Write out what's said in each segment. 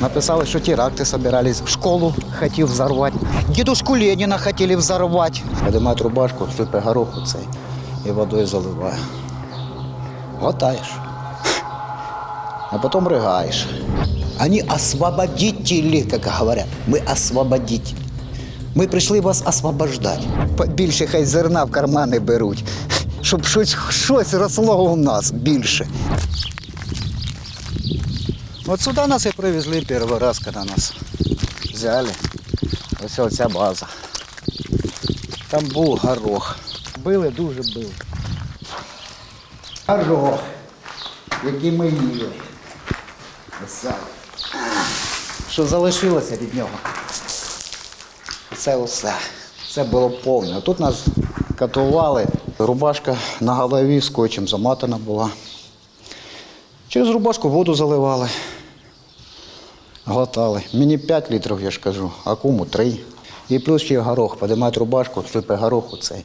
Написали, что теракты собирались. Школу хотел взорвать. Дедушку Ленина хотели взорвать. Поднимает рубашку, сыпе гороху цей и водой заливає. Глотаєш. А потом рыгаешь. Они освободители, как говорят. Мы освободители. Ми прийшли вас освобождати. Більше хай зерна в кармани беруть, щоб щось, щось росло у нас більше. От сюди нас і привезли перший раз, коли нас взяли. Ось оця база. Там був горох. Били, дуже били. Горох, який ми їли. Що залишилося від нього? Це усе. Це було повне. Тут нас катували. Рубашка на голові скотчем заматана була. Через рубашку воду заливали. Глотали. Мені 5 літрів, я ж кажу, а кому 3. І плюс ще горох. Подимають рубашку, сипе гороху цей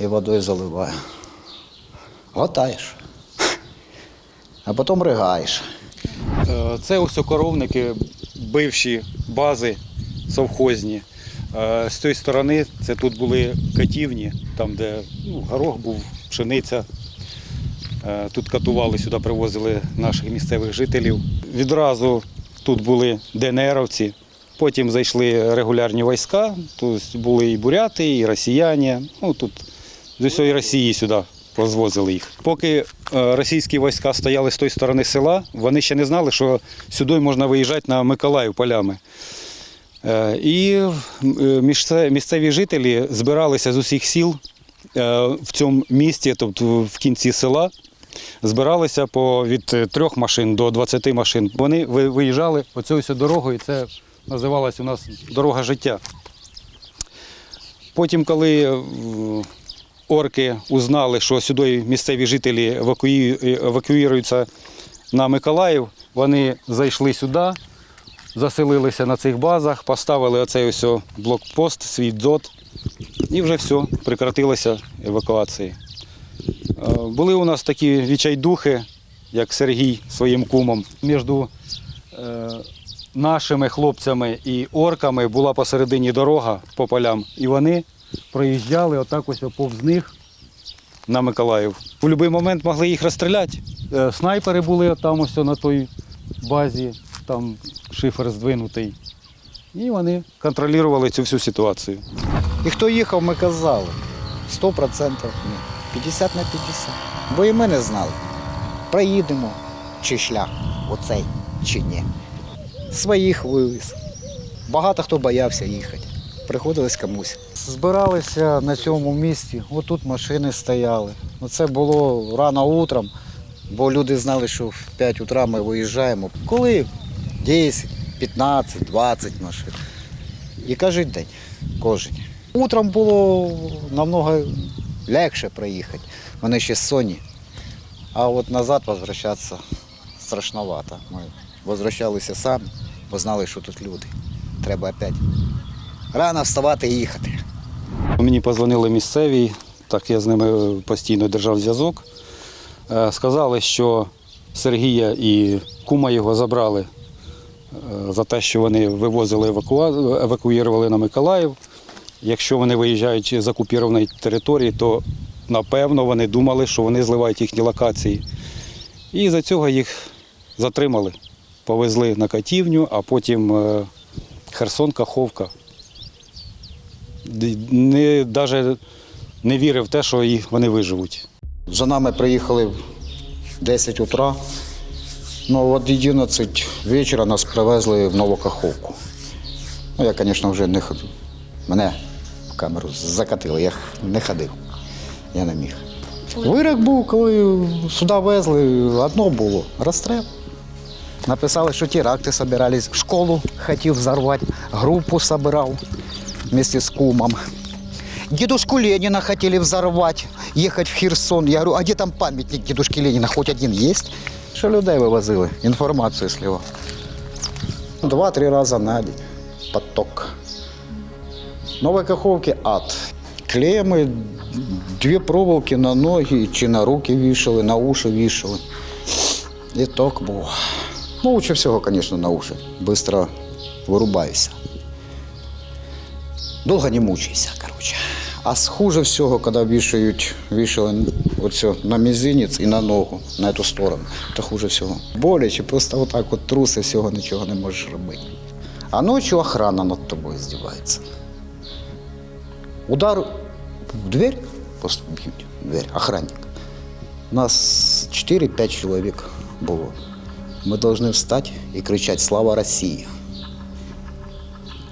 і водою заливає. Глотаєш. А потім ригаєш. Е, Це ось коровники, бивші бази совхозні. Е, З цієї сторони це тут були катівні, там, де ну, горох був, пшениця. Е, Тут катували, сюди привозили наших місцевих жителів. Відразу тут були ДНРовці, потім зайшли регулярні війська, тут були і буряти, і росіяни. Ну, тут з усієї Росії сюди розвозили їх. Поки е, російські війська стояли з тої сторони села, вони ще не знали, що сюди можна виїжджати на Миколаїв полями. Е, І е, місцеві жителі збиралися з усіх сіл в цьому місті, тобто в кінці села, збиралися по від е, трьох машин до 20 машин. Вони виїжджали оцею дорогою, це називалась у нас дорога життя. Потім, коли е, орки узнали, що сюди місцеві жителі евакуюються на Миколаїв, вони зайшли сюди, заселилися на цих базах, поставили оцей ось блокпост, свій дзот, і вже все, прекратилася евакуація. Е, Були у нас такі відчайдухи, як Сергій своїм кумом. Між е, нашими хлопцями і орками була посередині дорога по полям, і вони проїжджали отак ось повз них на Миколаїв. В будь-який момент могли їх розстріляти. Е, Снайпери були там ось на той базі, там шифер здвинутий. І вони контролювали цю всю ситуацію. І хто їхав, ми казали. 100% ні. 50 на 50. Бо і ми не знали, проїдемо чи шлях оцей, чи ні. Своїх вивіз. Багато хто боявся їхати. Приходилось комусь. Збиралися на цьому місці, отут машини стояли. Ну, Це було рано утром, бо люди знали, що в 5 утра ми виїжджаємо. Коли 10, 15, 20 машин. І кожен день, кожен. Утром було намного легше проїхати. Вони ще сонні. А от назад возвращатися страшновато. Ми возвращалися самі, бо знали, що тут люди. Треба опять рано вставати і їхати. Мені позвонили місцеві, так я з ними постійно держав зв'язок. Е, Сказали, що Сергія і кума його забрали е, за те, що вони вивозили евакуювали на Миколаїв. Якщо вони виїжджають з окупованої території, то напевно вони думали, що вони зливають їхні локації. І за цього їх затримали. Повезли на катівню, а потім е, Херсон, Каховка. Не, навіть не вірив в те, що їх вони виживуть. За нами приїхали в 10 утра. Ну, от 11 вечора нас привезли в Новокаховку. Ну, я, звісно, вже не ходив. Мене камеру закатили, я не ходив. Я не міг. Вирок був, коли сюди везли, одно було розстрел. Написали, що теракти собирались. Школу хотів взорвати, групу собирав вместе з кумом. Дедушку Ленина хотели взорвать, ехать в Херсон. Я говорю, а где там памятник дедушки Ленина? Хоть один есть? Що людей вивозили, інформацію слів. Два-три рази на день. Поток. Нової Каховки ад. Клеями дві проволоки на ноги чи на руки вішали, на уші вішали. І ток був. Ну, лучше всього, звісно, на уші. Быстро вирубаюся. Довго не мучайся, коротше. А хуже всього, коли вішають, вішали оце на мізинець і на ногу, на цю сторону. То хуже всього. Боляче, просто отак от трус і всього нічого не можеш робити. А ночі охрана над тобою здівається. Удар в дверь, просто в дверь, охранник. У нас 4-5 чоловік було. Ми повинні встати і кричати Слава Росії.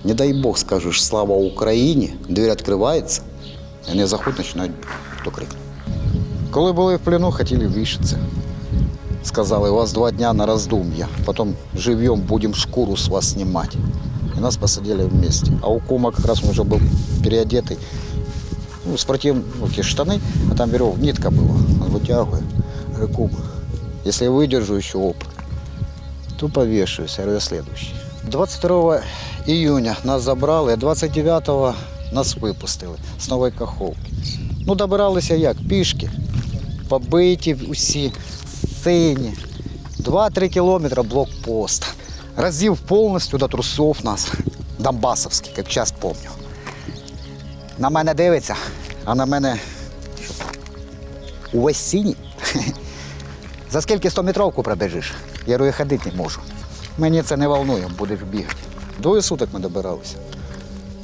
Не дай Бог скажеш Слава Україні, двері відкривається, і вони заходять, починають хто крикнув. Коли були в плену, хотіли вішатися. Сказали, у вас два дня на роздум'я, потім живьем будемо шкуру з вас знімати І нас посадили вместе. А у кума как раз он уже был переодетый. Ну, спортивные ну, те штаны, а там веревка, нитка была. Он вытягивает. Говорю, кум, если я выдержу еще опыт, то повешаюсь. Я говорю, я следующий. 22 июня нас забрали, а 29 нас випустили з Нової Каховки. Ну, добиралися як? Пішки. Побиті усі, сині. 2-3 кілометри блокпост. Разів повністю до трусов нас. Донбасовський, як зараз пам'ятаю. На мене дивиться, а на мене увесь синій. За скільки 100 метровку пробіжиш? Я говорю, я ходити не можу. Мені це не волнує, будеш бігати. Двоє суток ми добиралися.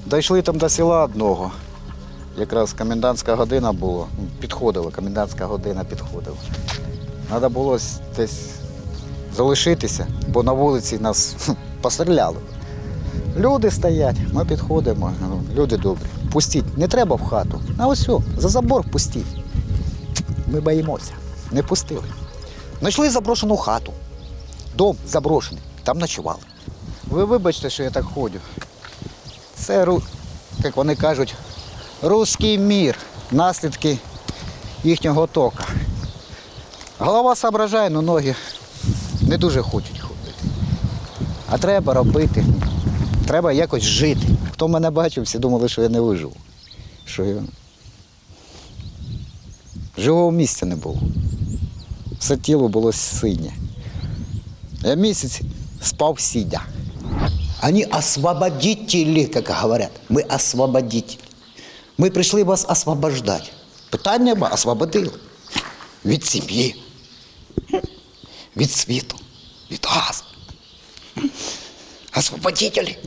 Дійшли там до села одного. Якраз комендантська година була. Підходила, комендантська година підходила. Треба було десь залишитися, бо на вулиці нас постріляли. Люди стоять, ми підходимо. ну, Люди добрі. Пустіть, не треба в хату. А ось о, за забор пустіть. Ми боїмося. Не пустили. Знайшли заброшену хату. Дом заброшений. Там ночували. Ви вибачте, що я так ходжу. Це, як вони кажуть, руський мір, наслідки їхнього тока. Голова соображає, але ноги не дуже хочуть ходити. А треба робити. Треба якось жити. Хто мене бачив, всі думали, що я не виживу. Що я... Живого місця не було. Все тіло було синє. Я місяць спав сидя. Они освободители, как говорят. Мы освободители. Ми прийшли вас освобождати. Питання ми освободили. Від сім'ї, від світу, газу. Освободителі.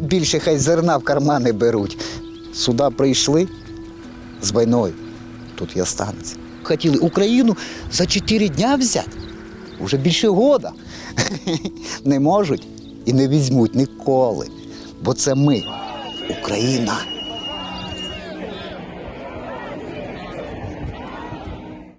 Більше хай зерна в кармани беруть. Сюди прийшли з війною. Тут і останеться. Хотіли Україну за 4 дня взяти. Уже більше года. Не можуть і не візьмуть ніколи. Бо це ми, Україна.